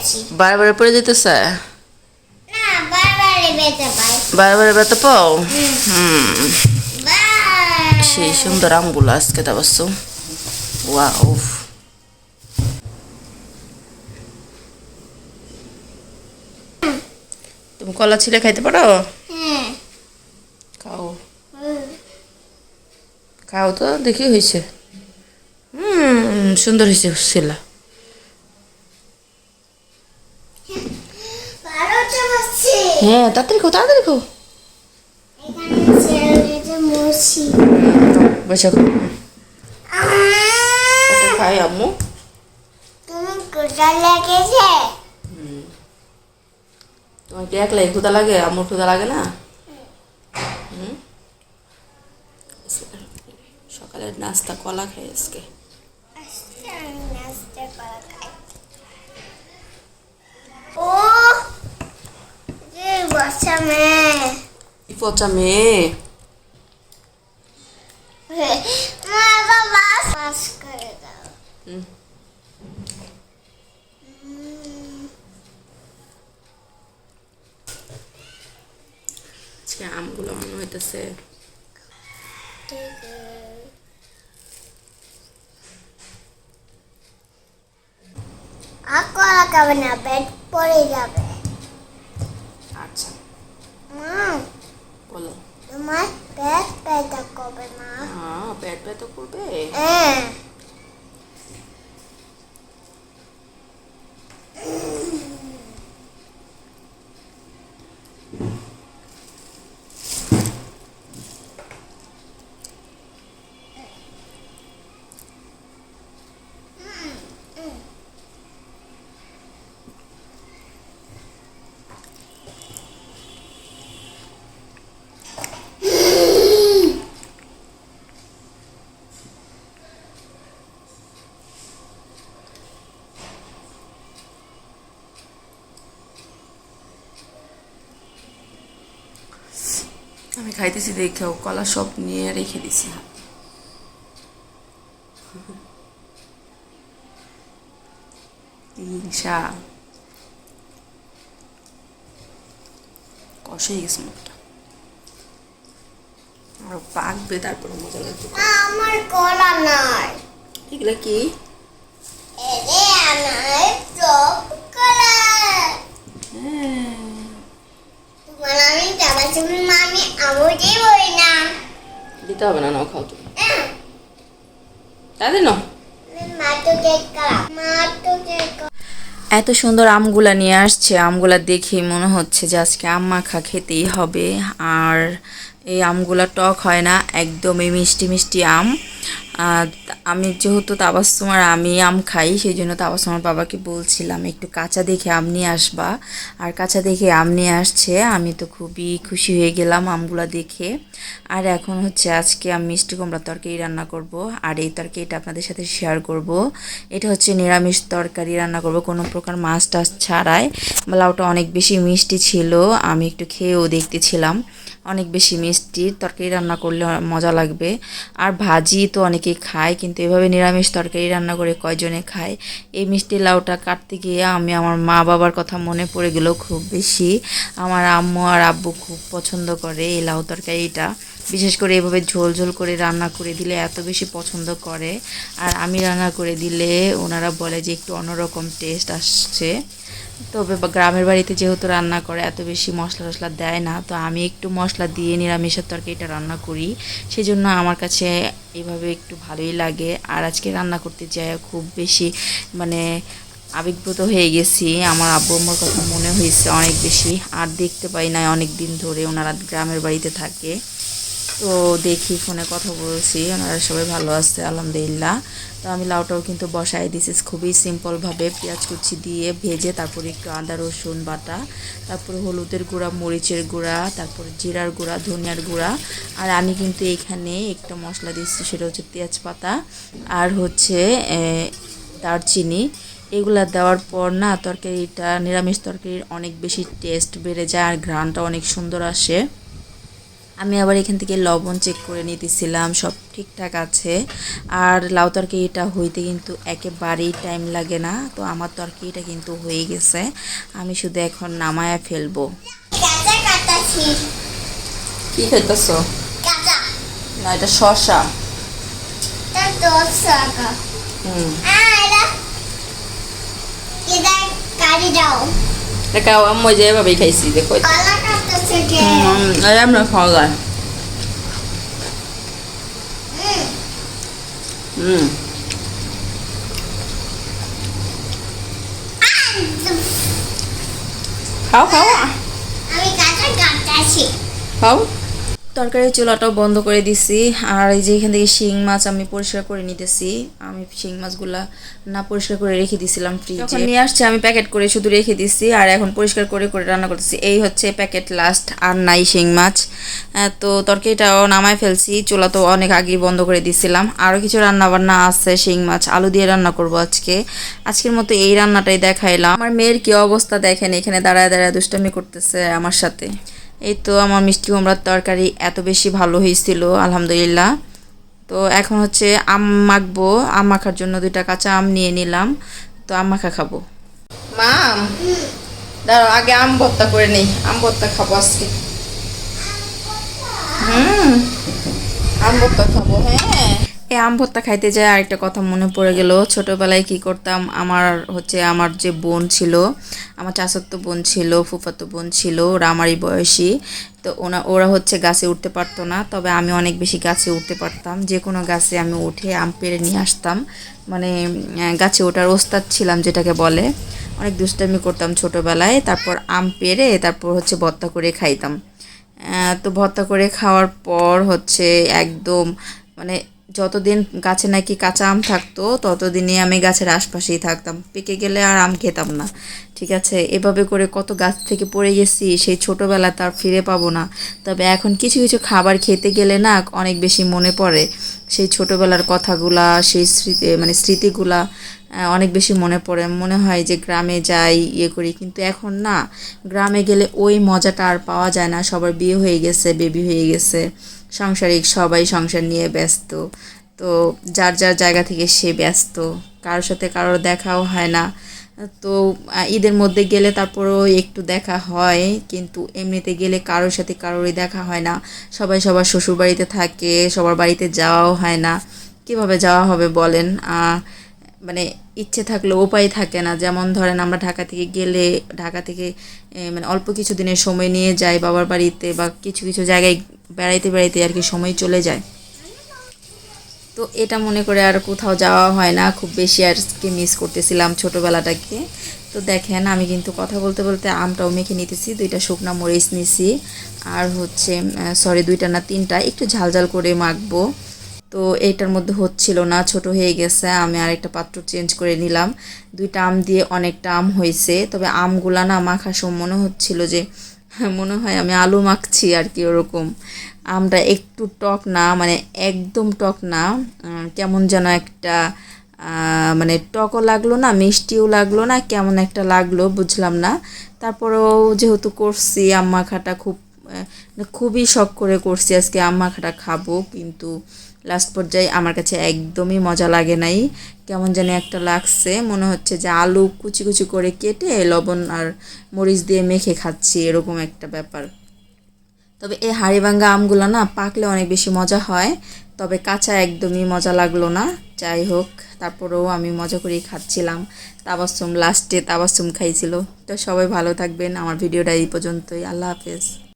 গেছি বারবার পড়ে যেতেছে? না বারবারই বেঁচে পাই। বারবার ব্যথা পাও? হুম। সেই সুন্দর আমগুলো আজকে তাবস্য ওয়াও। তুমি কলা ছিলে খাইতে পারো? হ্যাঁ। খাও। খাও তো দেখি হয়েছে হুম সুন্দর হয়েছে ছিলা হ্যাঁ তাড়াতাড়ি খাও তাড়াতাড়ি খাও এখানে ছেলেটা খাই আম্মু। তুমি কোথায় লেগেছে একলাই ক্ষুদা লাগে? আম্মুর ক্ষুদা লাগে না? সকালের নাস্তা কলা খাই আজকে আমি নাস্তা করা খাই ও যে বাচ্চা মেয়ে কি পচা মেয়ে মা বাবা পাস করে দাও হুম। আজকে আমগুলো মনে হইতেছে আর কলা খাবে না পেট পড়ে যাবে আচ্ছা মা বলো তোমার পেট পেটা করবে মা হ্যাঁ পেট ব্যথা করবে হ্যাঁ আমি খাইতেছি দেখেও কলা সব নিয়ে রেখে দিছি। হিংসা কষে গেছে মুখটা। আরও পাকবে তারপরে মজা লাগবে। আমার কলা নাই। এগুলা কি এরে আমার টক কলা হ্যাঁ তোমার আমি যাবার সময় মা আমি বই না। দিতে হবে না নাও খাও তুমি তাদের নাও। মা তো কেক করা মা তো কেক এত সুন্দর আমগুলা নিয়ে আসছে আমগুলা দেখে মনে হচ্ছে যে আজকে আম মাখা খেতেই হবে আর এই আমগুলো টক হয় না, একদমই মিষ্টি মিষ্টি আম। আমি যেহেতু তাবাসুমার আমি আম খাই সেই জন্য তাবাসুমার বাবাকে বলছিলাম, একটু কাঁচা দেখে আম নিয়ে আসবা। আর কাঁচা দেখে আম নিয়ে আসছে, আমি তো খুবই খুশি হয়ে গেলাম আমগুলো দেখে। আর এখন হচ্ছে আজকে আমি মিষ্টি কুমড়ার তরকারি রান্না করব, আর এই তরকারিটা আপনাদের সাথে শেয়ার করব। এটা হচ্ছে নিরামিষ তরকারি রান্না করব, কোনো প্রকার মাছ টাছ ছাড়াই। লাউটা অনেক বেশি মিষ্টি ছিল, আমি একটু খেয়েও দেখতেছিলাম। অনেক বেশি মিষ্টি, তরকারি রান্না করলে মজা লাগবে। আর ভাজি তো অনেকেই খায়, কিন্তু এভাবে নিরামিষ তরকারি রান্না করে কয়জনে খায়? এই মিষ্টি লাউটা কাটতে গিয়ে আমি আমার মা বাবার কথা মনে পড়ে গেল খুব বেশি। আমার আম্মু আর আব্বু খুব পছন্দ করে এই লাউ তরকারিটা। বিশেষ করে এভাবে ঝোল ঝোল করে রান্না করে দিলে এত বেশি পছন্দ করে। আর আমি রান্না করে দিলে ওনারা বলে যে একটু অন্যরকম টেস্ট আসছে। তবে গ্রামের বাড়িতে যেহেতু রান্না করে, এত বেশি মশলা টশলা দেয় না, তো আমি একটু মশলা দিয়ে নিরামিষের তরকারিটা রান্না করি। সেই জন্য আমার কাছে এভাবে একটু ভালোই লাগে। আর আজকে রান্না করতে যাই খুব বেশি মানে আবেগপ্রত হয়ে গেছি। আমার আব্বু আম্মুর কথা মনে হয়েছে অনেক বেশি। আর দেখতে পাই না অনেক দিন ধরে ওনারা গ্রামের বাড়িতে থাকে। তো দেখি ফোনে কথা বলছি। ওনারা সবাই ভালো আছে, আলহামদুলিল্লাহ। তো আমি লাউটাও কিন্তু বসাই দিছি। খুবই সিম্পলভাবে পেঁয়াজ কুচি দিয়ে ভেজে তারপরে একটু আদা, রসুন বাটা, তারপরে হলুদের গুঁড়া, মরিচের গুঁড়া, তারপরে জিরার গুঁড়া, ধনিয়ার গুঁড়া। আর আমি কিন্তু এখানে একটা মশলা দিচ্ছি, সেটা হচ্ছে তেজপাতা আর হচ্ছে দারচিনি। এগুলা দেওয়ার পর না, তরকারিটা নিরামিষ তরকারির অনেক বেশি টেস্ট বেড়ে যায় আর ঘ্রাণটা অনেক সুন্দর আসে। আমি আবার এখান থেকে লবণ চেক করে নিতেছিলাম সব ঠিকঠাক আছে। আর লাউ তরকারিটা হইতে কিন্তু একেবারেই টাইম লাগে না তো আমার তরকারিটা কিন্তু হয়ে গেছে। আমি শুধু এখন নামায়া ফেলব। কি খাইতেছ? না এটা শশা তার দশ টাকা হুম আর এটা এটা কারি দাও এটা আমি যে এভাবেই খাইছি দেখো কলা কাটতেছে কে আমরা খাওয়া যায় হুম হুম খাও খাও আমি কাঁচা কাটাছি খাও তরকারির চুলাটাও বন্ধ করে দিছি। আর এই যে এখান থেকে শিং মাছ আমি পরিষ্কার করে নিতেছি। আমি শিং মাছগুলা না পরিষ্কার করে রেখে দিছিলাম ফ্রিজে যখন নিয়ে আসছে আমি প্যাকেট করে শুধু রেখে দিছি। আর এখন পরিষ্কার করে করে রান্না করতেছি। এই হচ্ছে প্যাকেট লাস্ট আর নাই শিং মাছ। তো তরকারিটাও নামায় ফেলছি। চুলা তো অনেক আগেই বন্ধ করে দিছিলাম। আরও কিছু রান্না বান্না আছে শিং মাছ আলু দিয়ে রান্না করব আজকে। আজকের মতো এই রান্নাটাই দেখাইলাম। আমার মেয়ের কি অবস্থা দেখেন এখানে দাঁড়ায় দাঁড়ায় দুষ্টামি করতেছে আমার সাথে। এই তো আমার মিষ্টি কুমড়ার তরকারি এত বেশি ভালো হয়েছিল, আলহামদুলিল্লাহ। তো এখন হচ্ছে আম মাখবো, আম মাখার জন্য দুইটা কাঁচা আম নিয়ে নিলাম, তো আম মাখা খাব। মাম দাঁড়াও, আগে আম ভর্তা করে নেই, আম ভর্তা খাব আজকে। হুম, আম ভর্তা খাব হ্যাঁ। এই আম ভর্তা খাইতে যায়, আরেকটা কথা মনে পড়ে গেল। ছোটবেলায় কি করতাম? আমার হচ্ছে, আমার যে বোন ছিল, আমার চাচাতো বোন ছিল, ফুফাতো বোন ছিল, ওরা আমারই বয়সী। তো ওনা, ওরা হচ্ছে গাছে উঠতে পারতো না, তবে আমি অনেক বেশি গাছে উঠতে পারতাম। যে কোনো গাছে আমি উঠে আম পেড়ে নিয়ে আসতাম। মানে গাছে ওঠার ওস্তাদ ছিলাম যেটাকে বলে। অনেক দুষ্টামি করতাম ছোটোবেলায়। তারপর আম পেড়ে, তারপর হচ্ছে ভর্তা করে খাইতাম। তো ভর্তা করে খাওয়ার পর হচ্ছে একদম মানে যতদিন গাছে নাকি কাঁচা আম থাকতো, ততদিনই আমি গাছের আশপাশেই থাকতাম। পেকে গেলে আর আম খেতাম না। ঠিক আছে? এভাবে করে কত গাছ থেকে পড়ে গেছি, সেই ছোটোবেলা তার ফিরে পাবো না। তবে এখন কিছু কিছু খাবার খেতে গেলে না অনেক বেশি মনে পড়ে। সেই ছোটোবেলার কথাগুলা, সেই স্মৃতি মানে স্মৃতিগুলা অনেক বেশি মনে পড়ে। মনে হয় যে গ্রামে যাই ইয়ে করি, কিন্তু এখন না, গ্রামে গেলে ওই মজাটা আর পাওয়া যায় না। সবার বিয়ে হয়ে গেছে বেবি হয়ে গেছে, সাংসারিক সবাই সংসার নিয়ে ব্যস্ত। তো যার যার জায়গা থেকে সে ব্যস্ত, কারোর সাথে কারোর দেখাও হয় না। তো ঈদের মধ্যে গেলে তারপরেও একটু দেখা হয়, কিন্তু এমনিতে গেলে কারোর সাথে কারোরই দেখা হয় না। সবাই সবার শ্বশুর বাড়িতে থাকে, সবার বাড়িতে যাওয়াও হয় না। কীভাবে যাওয়া হবে বলেন? মানে ইচ্ছে থাকলেও উপায় থাকে না। যেমন ধরেন আমরা ঢাকা থেকে গেলে, ঢাকা থেকে মানে অল্প কিছু দিনের সময় নিয়ে যাই বাবার বাড়িতে বা কিছু কিছু জায়গায় বেড়াইতে বেড়াইতে আর কি সময় চলে যায়। তো এটা মনে করে আর কোথাও যাওয়া হয় না। খুব বেশি আর কি মিস করতেছিলাম ছোটোবেলাটাকে। তো দেখেন, আমি কিন্তু কথা বলতে বলতে আমটাও মেখে নিতেছি, দুইটা শুকনা মরিচ নিছি। আর হচ্ছে সরি দুইটা না তিনটা, একটু ঝাল ঝাল করে মাখবো। তো এইটার মধ্যে হচ্ছিল না, ছোট হয়ে গেছে। আমি আরেকটা পাত্র চেঞ্জ করে নিলাম। দুইটা আম দিয়ে অনেকটা আম হয়েছে। তবে আমগুলা না মাখার সময় মনে হচ্ছিল যে মনে হয় আমি আলু মাখছি আর কি ওরকম। আমটা একটু টক না মানে একদম টক না। কেমন যেন একটা মানে টকও লাগল না, মিষ্টিও লাগল না, কেমন একটা লাগল বুঝলাম না। তারপরেও যেহেতু করছি, আম মাখাটা খুব খুবই শখ করে করছি আজকে আম মাখাটা খাব। কিন্তু লাস্ট পর্যায়ে আমার কাছে একদমই মজা লাগে নাই। কেমন জানি একটা লাগছে। মনে হচ্ছে যে আলু কুচি কুচি করে কেটে লবণ আর মরিচ দিয়ে মেখে খাচ্ছি, এরকম একটা ব্যাপার। তবে এই হাড়িভাঙ্গা আমগুলো না পাকলে অনেক বেশি মজা হয়। তবে কাঁচা একদমই মজা লাগল না। যাই হোক, তারপরেও আমি মজা করেই খাচ্ছিলাম। তাবাসুম লাস্টে তাবাসুম খাইছিল। তো সবাই ভালো থাকবেন। আমার ভিডিওটা এই পর্যন্তই। আল্লাহ হাফেজ।